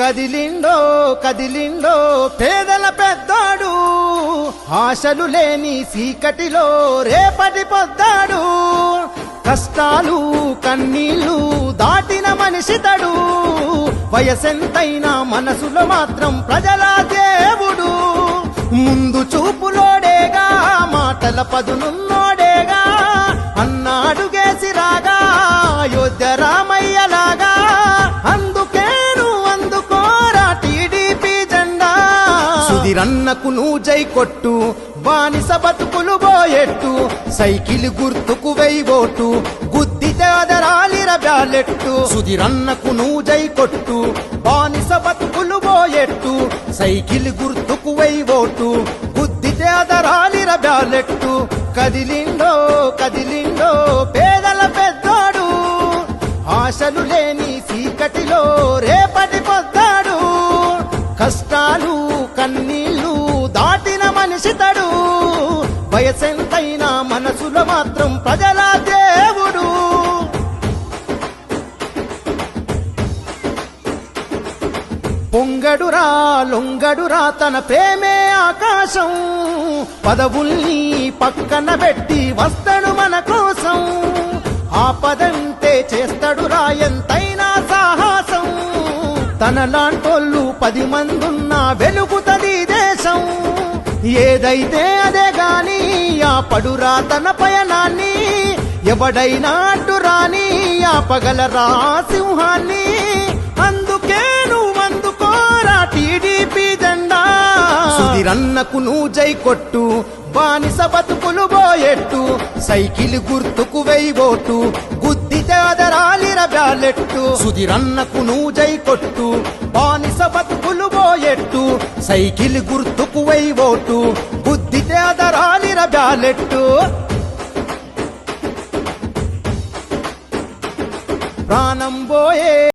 కదిలిండో కదిలిండో పేదల పెద్దాడు. ఆశలు లేని సీకటిలో రేపటి పొద్దాడు. కష్టాలు కన్నీళ్ళు దాటిన మనిషి తడు. వయసెంతైనా మనసులో మాత్రం ప్రజల దేవుడు. ముందు చూపులోడేగా మాటల పదునున్నోడేగా. అన్నాడుగేసి రాగా అయోధ్య రామ సుధిరన్నకు నువ్వు జై కొట్టు బానిస బతుకులు బోయెట్టు సైకిల్ గుర్తుకు వెయ్యి ఓటు గుద్ది అదరాలిర బ్యాలెట్టు. సుధిరన్నకు నువ్వు జై కొట్టు బానిస బతుకులు బోయెట్టు సైకిల్ గుర్తుకు వెయ్యి ఓటు గుద్ది అదరాలిర బ్యాలెట్టు. కదిలిండో కదిలిండో పేదల పెద్దోడు ఆశలు లేని చీకటిలో రేపటి పొద్దాడు. కష్టాలు కన్ని రక్షితడు వయసెంతైనా మనసులో మాత్రం ప్రజల దేవుడు. పొంగడురా లొంగడురా తన ప్రేమే ఆకాశం. పదవుల్ని పక్కన పెట్టి వస్తాడు మన కోసం. ఆపదంటే చేస్తాడురా ఎంతైనా సాహసం. తన లాంటోళ్ళు పది మందున్నా వెలుగుతది ఏదైతే అదే గాని ఆ పడురా తన పయనాన్ని ఎవడైనా అడ్డురాని ఆ పగలరా సింహాన్ని అందుకే నువ్వు అందుకోరా టీడీపీ జెండా. సుధిరన్నకు నువ్వు జై కొట్టు బానిస బతుకులు బోయెట్టు సైకిల్ గుర్తుకు వెయ్యి ఓటు గుద్దితే అదరాలిర బ్యాలెట్టు. సుధిరన్నకు నువ్వు జై కొట్టు బానిస బతుకులు ఎట్టు సైకిల్ గుర్తుకు వై ఓటు గుద్దితే అదరాలిర బ్యాలెట్టు. ప్రాణం పోయే